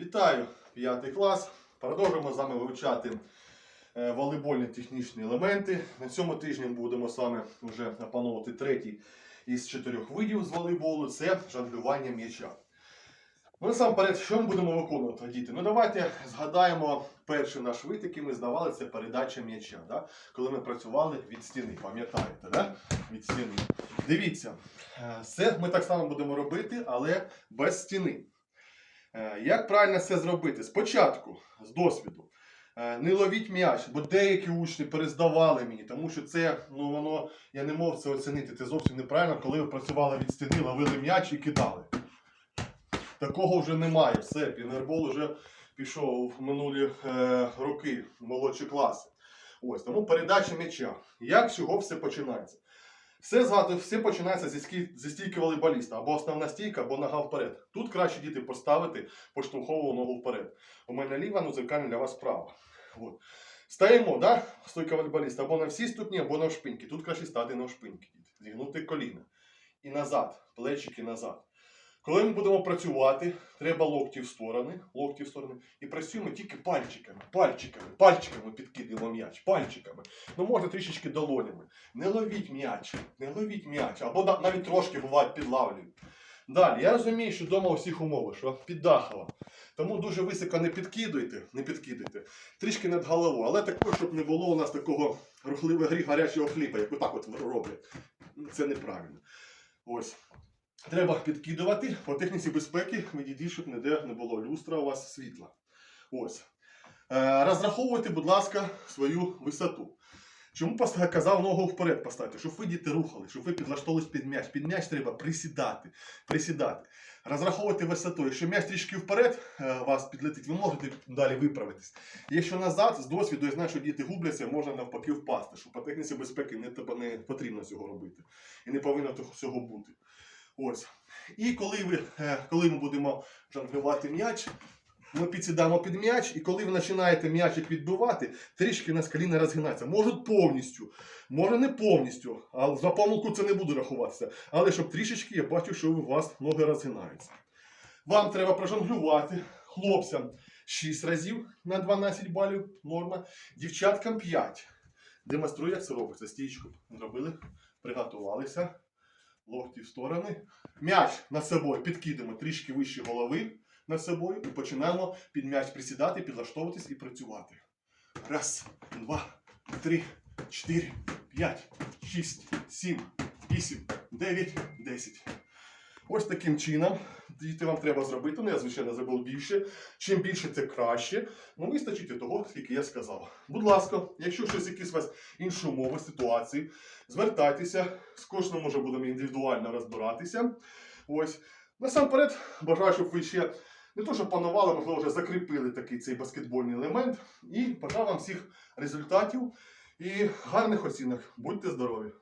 Вітаю, п'ятий клас. Продовжуємо з вами вивчати е, волейбольні технічні елементи. На цьому тижні будемо вами вже опановувати третій із чотирьох видів з волейболу це жонглювання м'яча. Ну, насамперед, що ми будемо виконувати, діти? Ну давайте згадаємо перший наш вид, який ми здавали, це передача м'яча. Да? Коли ми працювали від стіни, пам'ятаєте, да? від стіни. Дивіться, е, це ми так само будемо робити, але без стіни. Е, Як правильно це зробити? Спочатку, з досвіду, е, не ловіть м'яч, бо деякі учні перездавали мені, тому що це, ну воно, я не мог це оцінити. Це зовсім неправильно, коли ви працювали від стіни, ловили м'яч і кидали. Такого вже немає. Все, пінербол вже пішов в минулі е, роки, молодші класи. Ось тому передача м'яча. Як з все починається? Все згадую, все починається зі, скі- зі стійки волейболіста, або основна стійка, або нога вперед. Тут краще діти поставити поштовхову ногу вперед. У мене ліва, ну зеркальна для вас права. От. Стаємо, да? стойка волейболіста, або на всі ступні, або на шпиньки. Тут краще стати на шпиньки. Зігнути коліна. І назад, плечики назад. Коли ми будемо працювати, треба локті в сторони, локті в сторони, і працюємо тільки пальчиками, пальчиками, пальчиками підкидуємо м'яч, пальчиками. Ну, можна трішечки долонями. Не ловіть м'яч, не ловіть м'яч, або навіть трошки буває підлавлюють. Далі, я розумію, що вдома у всіх умови, що піддахало. Тому дуже високо не підкидуйте, не підкидуйте, трішки над головою, але також, щоб не було у нас такого рухливого гарячого хліба, як отак от роблять. Це неправильно. Ось. Треба підкидувати по техніці безпеки, відійдіть, щоб ніде не було люстра у вас світла. Ось. Е, розраховуйте, будь ласка, свою висоту. Чому казав ногу вперед поставити? Щоб ви діти рухали, щоб ви підлаштовувались під м'яч. Під м'яч треба присідати. присідати. Розраховувати висоту. Якщо м'яч трішки вперед е, вас підлетить, ви можете далі виправитись. Якщо назад, з досвіду, я знаю, що діти губляться, можна навпаки впасти. Що по техніці безпеки не, не потрібно цього робити. І не повинно всього бути. Ось. І коли, ви, е, коли ми будемо жонглювати м'яч, ми підсідаємо під м'яч, і коли ви починаєте м'ячик відбивати, трішки на коліна розгинаються. Можуть повністю, може не повністю, але за помилку це не буде рахуватися. Але щоб трішечки я бачу, що у вас ноги розгинаються. Вам треба прожонглювати хлопцям 6 разів на 12 балів норма, дівчаткам 5. Демонструю, як це робиться. Стічку зробили, приготувалися. Локті в сторони. М'яч над собою підкидемо трішки вище голови над собою і починаємо під м'яч присідати, підлаштовуватись і працювати. Раз, два, три, чотири, п'ять, шість, сім, вісім, дев'ять, десять. Ось таким чином. Діти вам треба зробити. Ну, я, звичайно, зробив більше. Чим більше, це краще. Ну, вистачить і того, скільки я сказав. Будь ласка, якщо щось якісь у вас інші умови, ситуації, звертайтеся. З кожним може будемо індивідуально розбиратися. Ось. Насамперед, бажаю, щоб ви ще не то, що панували, можливо, вже закріпили такий цей баскетбольний елемент. І бажаю вам всіх результатів і гарних оцінок. Будьте здорові!